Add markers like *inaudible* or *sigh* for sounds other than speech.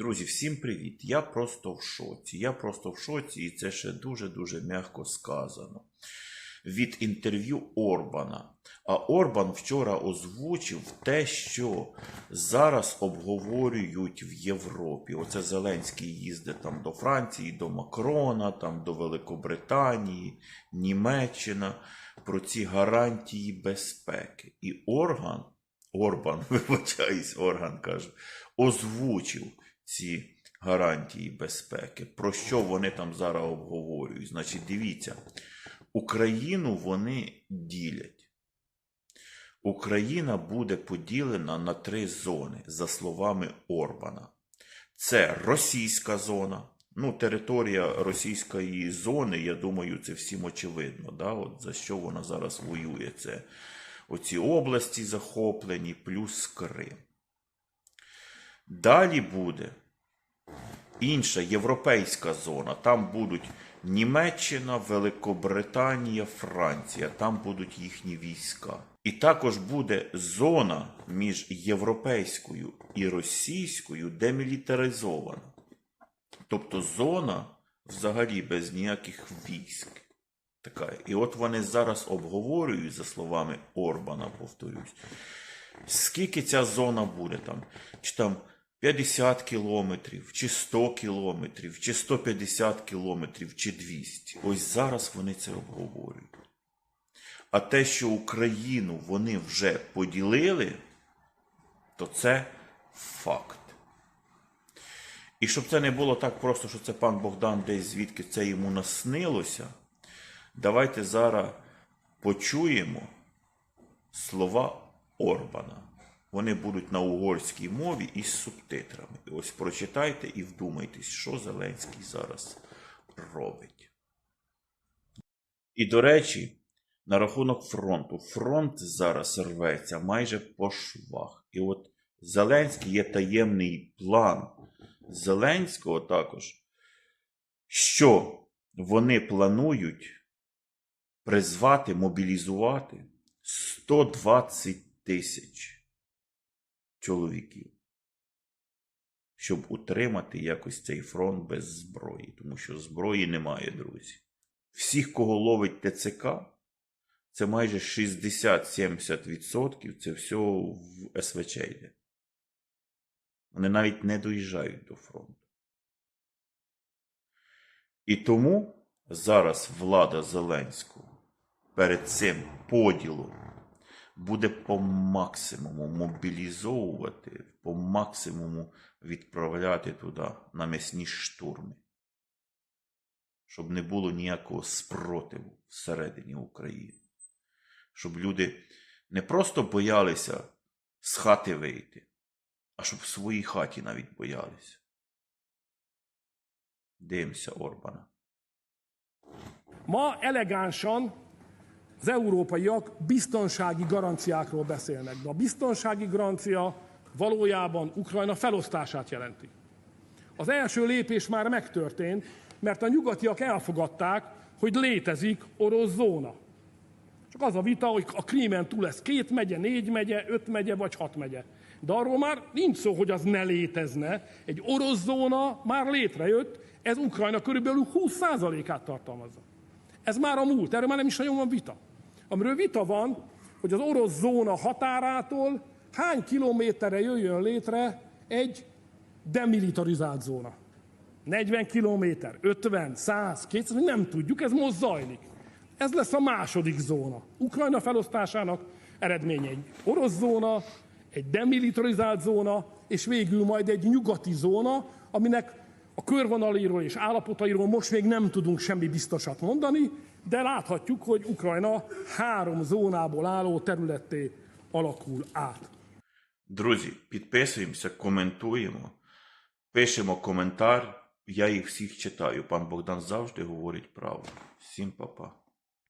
Друзі, всім привіт! Я просто в шоці. Я просто в шоці, і це ще дуже-дуже м'яко сказано. Від інтерв'ю Орбана. А Орбан вчора озвучив те, що зараз обговорюють в Європі. Оце Зеленський їздить там до Франції, до Макрона, там до Великобританії, Німеччина про ці гарантії безпеки. І Орган, Орбан, *laughs* вибачаюсь, орган каже, озвучив ці гарантії безпеки. Про що вони там зараз обговорюють? Значить, дивіться, Україну вони ділять. Україна буде поділена на три зони, за словами Орбана. Це російська зона. Ну, територія російської зони, я думаю, це всім очевидно. Да? От за що вона зараз воює? Це оці області захоплені, плюс Крим. Далі буде інша європейська зона. Там будуть Німеччина, Великобританія, Франція. Там будуть їхні війська. І також буде зона між європейською і російською демілітаризована. Тобто зона взагалі без ніяких військ. Така. І от вони зараз обговорюють, за словами Орбана, повторюсь, скільки ця зона буде там, чи там 50 кілометрів, чи 100 кілометрів, чи 150 кілометрів, чи 200. Ось зараз вони це обговорюють. А те, що Україну вони вже поділили, то це факт. І щоб це не було так просто, що це пан Богдан десь звідки це йому наснилося, давайте зараз почуємо слова Орбана. Вони будуть на угорській мові із субтитрами. Ось прочитайте і вдумайтесь, що Зеленський зараз робить. І до речі, на рахунок фронту. Фронт зараз рветься майже по швах. І от Зеленський є таємний план Зеленського також, що вони планують призвати, мобілізувати 120 тисяч чоловіків, щоб утримати якось цей фронт без зброї, тому що зброї немає, друзі. Всіх, кого ловить ТЦК, це майже 60-70% це все в СВЧ йде. Вони навіть не доїжджають до фронту. І тому зараз влада Зеленського перед цим поділом буде по максимуму мобілізовувати, по максимуму відправляти туди на м'ясні штурми, щоб не було ніякого спротиву всередині України. Щоб люди не просто боялися з хати вийти, а щоб в своїй хаті навіть боялися. Дивимося Орбана. Ma elegánsan az európaiak biztonsági garanciákról beszélnek, de a biztonsági garancia valójában Ukrajna felosztását jelenti. Az első lépés már megtörtént, mert a nyugatiak elfogadták, hogy létezik orosz zóna. Csak az a vita, hogy a Krímen túl lesz két megye, négy megye, öt megye vagy hat megye. De arról már nincs szó, hogy az ne létezne. Egy orosz zóna már létrejött, ez Ukrajna körülbelül 20%-át tartalmazza. Ez már a múlt, erről már nem is nagyon van vita. Amiről vita van, hogy az orosz zóna határától hány kilométerre jöjjön létre egy demilitarizált zóna. 40 kilométer, 50, 100, 200, még nem tudjuk, ez most zajlik. Ez lesz a második zóna. Ukrajna felosztásának eredménye egy orosz zóna, egy demilitarizált zóna, és végül majd egy nyugati zóna, aminek a körvonalairól és állapotairól most még nem tudunk semmi biztosat mondani, de láthatjuk, hogy Ukrajna három zónából álló területté alakul át. Друзі, підписуємося, коментуємо, пишемо коментар. Я їх всіх читаю. Пан Богдан завжди говорить правду. Всім па-па.